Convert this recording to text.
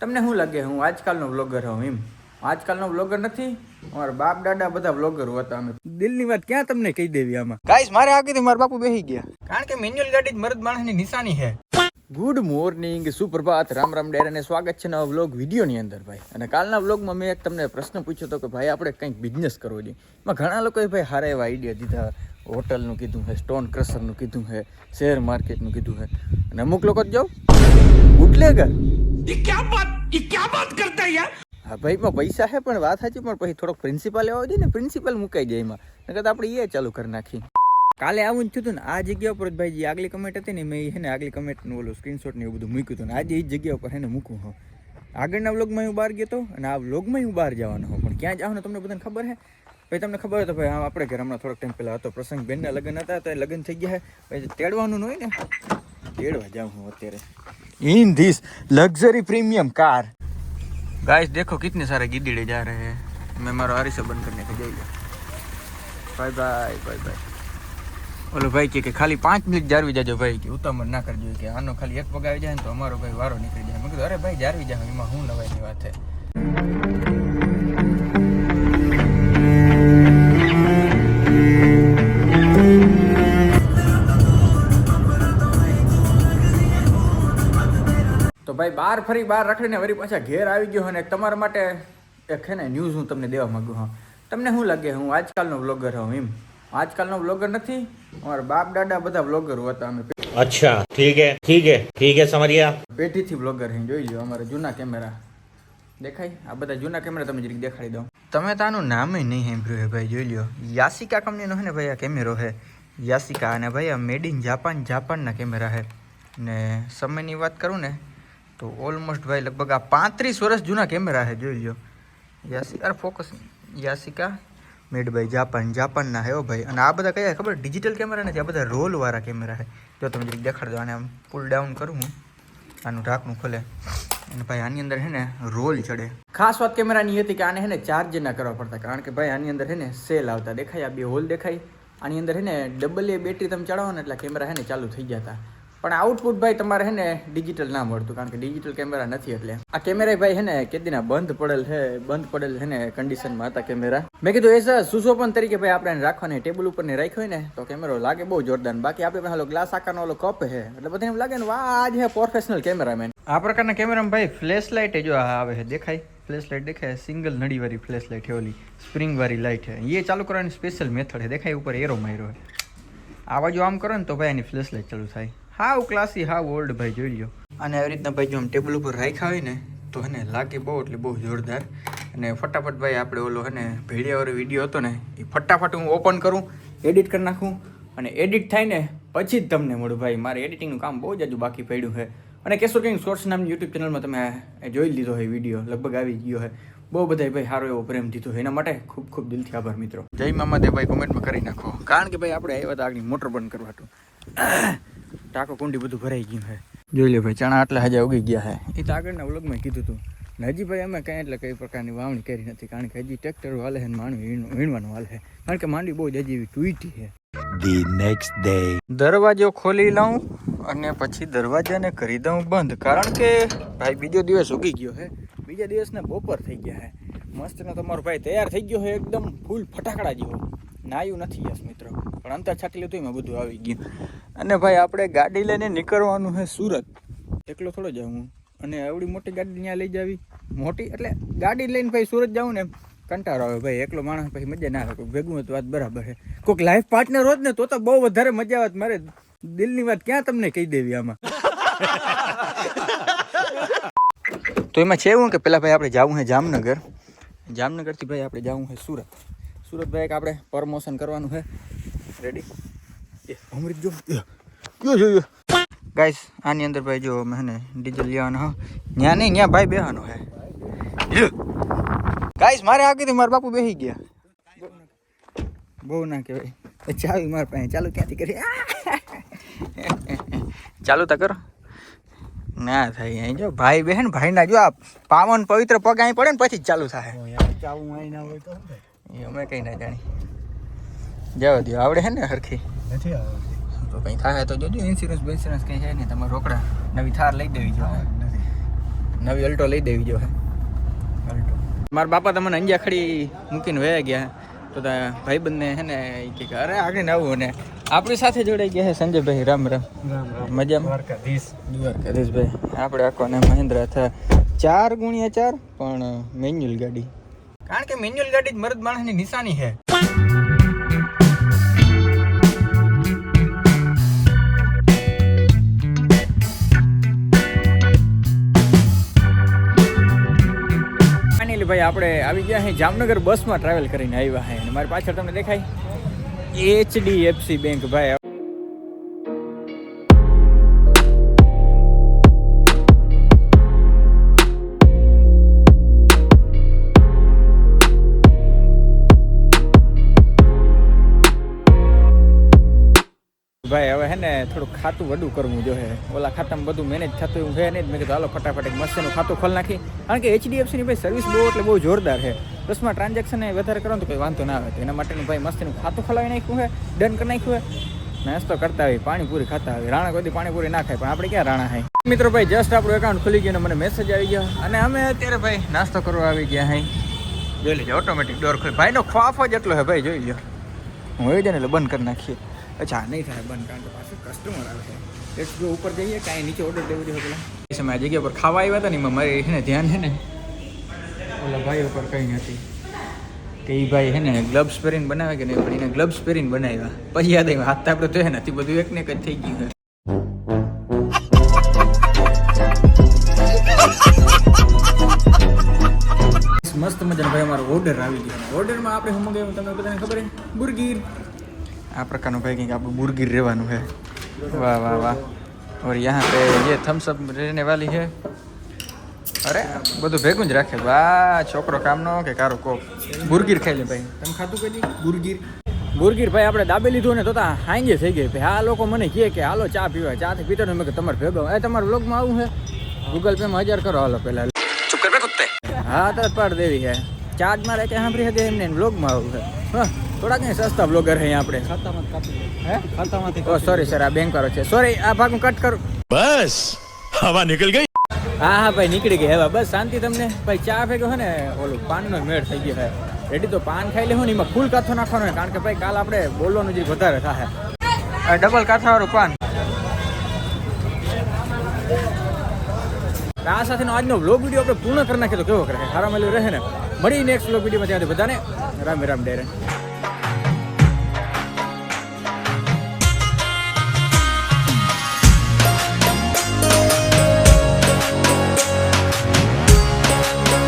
તમને શું લાગે? હું આજકાલનો વ્લોગર હોઉં એમ. આજકાલનો વ્લોગર નથી. અમારા બાપ દાદા બધા વ્લોગર હતા અમે. દિલની વાત ક્યાં તમને કહી દેવી આમાં? ગાઈસ મારે આગળ મારા બાપુ બેસી ગયા. કારણ કે મેન્યુઅલ ગાડી જ મરદ માણસની નિશાની છે. ગુડ મોર્નિંગ સુપ્રભાત રામ રામ ડેર અને સ્વાગત છે નવા વ્લોગ વિડીયોની અંદર ભાઈ. અને કાલના વ્લોગમાં મેં એક તમને પ્રશ્ન પૂછ્યો હતો કે ભાઈ આપણે કંઈક બિઝનેસ કરવો જોઈએ એમાં ઘણા લોકોએ ભાઈ સારા એવા આઈડિયા દીધા. હોટલનું કીધું છે સ્ટોન ક્રશરનું કીધું છે શેર માર્કેટનું કીધું છે. અને અમુક લોકો જ જાઓ. બુટલેગર હા, ભાઈ એમાં પૈસા છે પણ વાત સાચી, પણ પછી થોડોક પ્રિન્સિપલ એવો જોઈએ ને પ્રિન્સિપલ મુકાઈ જાય એમાં. નકર આપણે એ ચાલુ કરી નાખી કાલે આવું થયું હતું ને, આ જગ્યા ઉપર ભાઈ જે આગલી કમેન્ટ હતી ને મેં છે ને આગલી કમેન્ટનું ઓલું સ્ક્રીનશોટ ને એવું બધું મૂક્યું હતું ને, આજે એ જગ્યા ઉપર એને મૂકું હું. આગળના વ્લોગમાં હું બહાર ગયો હતો અને આ વ્લોગમાં હું બહાર જવાનો હોઉં પણ ક્યાં જવાનું તમને બધાને ખબર છે ભાઈ, તમને ખબર હોય તો ભાઈ આપણે ઘર હમણાં થોડોક ટાઈમ પહેલાં હતો, પ્રસંગ બેનના લગ્ન હતા, તો એ લગ્ન થઈ ગયા પછી તેડવાનું ન હોય ને, તેડવા જાઉં હું અત્યારે. in this luxury premium car guys देखो कितने सारे गिद्दड़े जा रहे हैं मैं मारो आरिसा बंद करने के जाइए बाय बाय बाय बाय ઓલો ભાઈ કે કે ખાલી પાંચ મિનિટ જારવી જાજો ભાઈ કે ઉતામળ ના કરજો કે આનો ખાલી એક પગ આવી જાય ને તો અમારો ભાઈ વારો નીકળી જાય મેં કીધું અરે ભાઈ જારવી જાવ એમાં શું નવાઈની વાત છે ભાઈ બહાર ફરી બહાર રખડીને વળી પાછા ઘેર આવી ગયો અને તમારા માટે એક છે ને ન્યૂઝ હું તમને દેવા માગું હા તમને શું લાગે? હું આજકાલનો બ્લોગર હું એમ. આજકાલનો બ્લોગર નથી. અમારા બાપ દાદા બધા બ્લોગર હતા અમે અચ્છા ઠીક હે ઠીક હે ઠીક હે સમરિયા. પેટીથી બ્લોગર હે જોઈ લ્યો અમારા જૂના કેમેરા દેખાય? આ બધા જૂના કેમેરા તમે જરીક દેખાડી દો તમે તો આનું નામ નહીં સાંભળ્યું હે ભાઈ જોઈ લ્યો. યાસિકા કંપનીનો હે ને ભાઈ આ કેમેરો હે. યાસિકા અને ભાઈ આ મેડ ઇન જાપાન જાપાનના કેમેરા હે. ને સમયની વાત કરું ને તો ઓલમોસ્ટ ભાઈ લગભગ આ પાંત્રીસ વર્ષ જૂના કેમેરા હે જોઈ લો Yashica focus Yashica made by Japan જાપાનના હે ઓ ભાઈ અને આ બધા કયા ખબર ડિજિટલ કેમેરા નથી આ બધા રોલવાળા કેમેરા છે જો તમે જરીક દેખાડ દો આને આમ પુલ ડાઉન કરું હું આનું ઢાંકણું ખોલે અને ભાઈ આની અંદર છે ને રોલ ચડે ખાસ વાત કેમેરાની હતી કે આને છે ને ચાર્જ ના કરવા પડતા કારણ કે ભાઈ આની અંદર છે ને સેલ આવતા દેખાય આ બે હોલ દેખાય આની અંદર છે ને ડબલ એ બેટરી તમે ચડાવો ને એટલે કેમેરા છે ને ચાલુ થઈ જતા પણ આઉટપુટ ભાઈ તમારે હે ને ડિજિટલ ના મળતું, કારણ કે ડિજિટલ કેમેરા નથી એટલે. આ કેમેરા ભાઈ હે ને કેદીના બંધ પડેલ છે, બંધ પડેલ છે ને કન્ડિશનમાં હતા કેમેરા મેં કીધું, એ સર સુશોપન તરીકે ભાઈ આપણે રાખવાને ટેબલ ઉપર ને રાખ્યો હોય ને, તો કેમેરો લાગે બહુ જોરદાર બાકી આપણે ઓલો ગ્લાસ આકારનો ઓલો કપ છે, એટલે બધાને એમ લાગે ને, વાહ, આ છે પ્રોફેશનલ કેમેરામેન આ પ્રકારના કેમેરામાં ભાઈ ફ્લેશ લાઇટ જો આવે છે, દેખાય? ફ્લેશ લાઇટ દેખાય સિંગલ નળીવાળી ફ્લેશ લાઇટ ઓલી સ્પ્રિંગવાળી લાઇટ છે. એ ચાલુ કરવાની સ્પેશિયલ મેથડ છે, દેખાય? ઉપર એરો માર્યો છે. આ આમ કરો ને તો ભાઈ એની ફ્લેશ લાઇટ ચાલુ થાય. હાવ ક્લાસી હાવ ઓલ્ડ ભાઈ જોઈ લો અને આવી રીતના ભાઈ જો આમ ટેબલ ઉપર રાખ્યા હોય ને તો હે ને લાગે બહુ એટલે બહુ જોરદાર. અને ફટાફટ ભાઈ આપણે ઓલો હે ને ભેડિયાવાળો વીડિયો હતો ને એ ફટાફટ હું ઓપન કરું એડિટ કરી નાખું અને એડિટ થાય ને પછી જ તમને મળું ભાઈ. મારે એડિટિંગનું કામ બહુ જ હજુ બાકી પડ્યું છે. અને કેશોર કિંગ શોર્ટ્સ નામની યુટ્યુબ ચેનલમાં તમે જોઈ લીધો હોય વીડિયો લગભગ આવી ગયો છે. બહુ બધા ભાઈ સારો એવો પ્રેમ દીધો એના માટે ખૂબ ખૂબ દિલથી આભાર મિત્રો. જય મામા દે ભાઈ કોમેન્ટમાં કરી નાખો. કારણ કે ભાઈ આપણે આવ્યા હતા આગળ મોટર બંધ કરવા હતું ટાંકો કુંડી બધું ભરાઈ ગયું છે. જોઈ લે ભાઈ ચણા આટલા હજા ઉગી ગયા છે. એ તો આગળના વ્લોગમાં કીધું હતું. ને હજી ભાઈ અમે કંઈ એટલે કઈ પ્રકારની વાવણી કરી નથી કારણ કે હજી ટ્રેક્ટર વાલે છે ને માણું વીણવાનું વાલે છે. કારણ કે માંડી બહુ જ હજી એવી ટૂટી છે. The next day. દરવાજો ખોલી લઉં અને પછી દરવાજાને કરી દઉં બંધ. કારણ કે ભાઈ બીજો દિવસ ઉગી ગયો છે. બીજા દિવસને બપોર થઈ ગયા છે. મસ્તનો તમારો ભાઈ તૈયાર થઈ ગયો છે એકદમ ફૂલ ફટાકડા જેવો. નાયું નથી યસ મિત્રો. પણ અંતર છાંટી લીધું એમાં બધું આવી ગયું. અને ભાઈ આપણે ગાડી લઈને નીકળવાનું છે સુરત. એકલો થોડો જાઉં હું. અને આવડી મોટી ગાડી ત્યાં લઈ જાવી. મોટી એટલે ગાડી લઈને ભાઈ સુરત જાઉં ને કંટાળો આવે ભાઈ એકલો માણસ પછી મજા ના આવે. ભેગું હોય તો વાત બરાબર છે. કોઈક લાઈફ પાર્ટનર હોત ને તો તો બહુ વધારે મજા આવત મારે દિલની વાત ક્યાં તમને કહી દેવી આમાં? તો એમાં છે એવું કે પેલા ભાઈ આપણે જવું છે જામનગર. જામનગરથી ભાઈ આપણે જવું છે સુરત. સુરત ભાઈ એક આપણે પ્રમોશન કરવાનું છે. રેડી એ અમૃત જો. કયો જોયો ગાઈસ આની અંદર ભાઈ જો મને ડીઝલ લેવાનો હા. ત્યાં નહીં ત્યાં ભાઈ બેહવાનો હે. ગાઈસ મારે આગળ મારા બાપુ બેસી ગયા. બહુ ના કહેવાય. ચાવી માર પાસે. ચાલુ ક્યાંથી કરી ચાલુ તા કરો. ના થાય અહીં. જો ભાઈ બહેન ભાઈના જો આ પાવન પવિત્ર પગ અહીં પડે ને પછી જ ચાલુ થાય. અમે કઈ ના જાણી જવા દો આવડે હે ને હરખી? તો કંઈ થાય તો જોજો ઇન્સ્યોરન્સ બેન્સ્યોરન્સ કંઈ છે નહીં. તમારે રોકડા નવી થાર લઈ દેવી જોઈએ નવી અલ્ટો લઈ દેવી જો. હે અલ્ટો. મારા બાપા તમને અંજા ખડી મૂકીને વયા ગયા. તો ભાઈબંધને હે ને કે અરે આગળ આવું. ને આપણી સાથે જોડાઈ ગયા છે સંજયભાઈ. રામ રામ. મજામાં? દ્વારકાધીશ. દ્વારકાધીશભાઈ. આપણે આખો ને મહિન્દ્રા હતા. ચાર ગુણ્યા ચાર પણ મેન્યુઅલ ગાડી. કારણ કે મેન્યુઅલ ગાડી જ મરદ માણસની નિશાની છે. ભાઈ આપણે આવી ગયા અહીં જામનગર બસમાં ટ્રાવેલ કરીને આવ્યા છે અને મારી પાછળ તમને દેખાય? એચડીએફસી બેંક ભાઈ. હે ને થોડું ખાતું વડું કરવું જોઈએ ઓલા ખાતામાં બધું મેનેજ થતું એવું છે નહીં મેં કીધું, હાલો, ફટાફટ એક મસ્તનું ખાતું ખોલ નાખી. કારણ કે એચડીએફસીની ભાઈ સર્વિસ બહુ એટલે બહુ જોરદાર છે પ્લસમાં ટ્રાન્ઝેક્શન વધારે કરો તો કોઈ વાંધો ના આવે. તો એના માટેનું ભાઈ મસ્તનું ખાતું ખોલાવી નાખ્યું છે ડન કરી નાખ્યું છે નાસ્તો કરતા હોય, પાણીપુરી ખાતા હોય. રાણા કોઈ પાણીપુરી ના ખાય, પણ આપણે ક્યાં રાણા ખાય મિત્રો ભાઈ જસ્ટ આપણું એકાઉન્ટ ખુલી ગયું મને મેસેજ આવી ગયો. અને અમે અત્યારે ભાઈ નાસ્તો કરવા આવી ગયા હઈ જોઈ લેજો ઓટોમેટિક ડોર ખોલી. ભાઈનો ખ્વાફ જ એટલો હે ભાઈ, જોઈ લો હું એ જાય એટલે બંધ કરી નાખીએ. અચ્છા, નહીં થાય, બંધ, કારણ કે પાછું કસ્ટમર આવે છે. લેટ્સ જો ઉપર જઈએ, કાંઈ નીચે ઓર્ડર દેવું જોઈએ પેલા. સમય આ જગ્યા પર ખાવા આવ્યા હતા ને, એમાં મારી છે ને ધ્યાન છે ને, ઓલા ભાઈ ઉપર કંઈ નથી. કે એ ભાઈ છે ને ગ્લવ્સ પહેરીને બનાવે કે નહીં, પણ એને ગ્લવ્સ પહેરીને બનાવ્યા. પછી યાદ આવ્યું, હાથ તો આપણે તો છે નથી બધું એક ને એક જ થઈ ગયું મસ્ત મજાનો ભાઈ અમારો ઓર્ડર આવી ગયો. ઓર્ડરમાં આપણે શું મંગાવ્યું, તમને બધાને ખબર છે? બુરગીર. આ પ્રકારનું ભાઈ કંઈક આપણું બુરગીર રહેવાનું છે વાહ વાહ વાહ और यहाँ पे ये थम्स अप रहने वाली है અરે બધું ભેગું જ રાખે વાહ છોકરો કામનો કે કારો કોક બુરગીર ખાઈ લે ભાઈ તમે ખાતું કદી બુરગીર બુરગીર ભાઈ આપણે દાબે લીધું ને તો તા હાંજે થઈ ગઈ ભાઈ આ લોકો મને કહે કે હાલો ચા પીવા ચા થી પીતો ને મેં કે તમારે ભેગો એ તમારા બ્લોગમાં આવું છે ગૂગલ પે માં હજાર કરો હાલો પહેલા चुप कर बे कुत्ते હા તો પાડ દેવી છે ચાર્જમાં રહે કે સાંભળી શકે એમને બ્લોગમાં આવું છે. હા થોડાક ને સસ્તા બ્લોગર હે આપણે. સોરી સર આ બેંક વાળો છે. સોરી આ ભાગ કટ કરું. બસ હવા નીકળ ગઈ? હા હા ભાઈ નીકળી ગઈ. હવે બસ શાંતિ તમને. ભાઈ ચા ફેંકો છે ને ઓલું પાનનો મેળ થઈ ગયો હે રેડી તો પાન ખાઈ લેવું ને એમાં ફૂલ કાથો નાખવાનો કારણ કે ભાઈ કાલ આપણે બોલવાનું જે વધારે થાય ડબલ કાથાવાળું પાન. આ સાથેનો આજનો વ્લોગ વીડિયો આપણે પૂર્ણ કરી નાખીએ તો કેવો કરે સારા મળ્યું રહે ને. મળી નેક્સ્ટ વ્લોગ વિડીયોમાં. ત્યાંથી બધાને રામ રામ ડેરે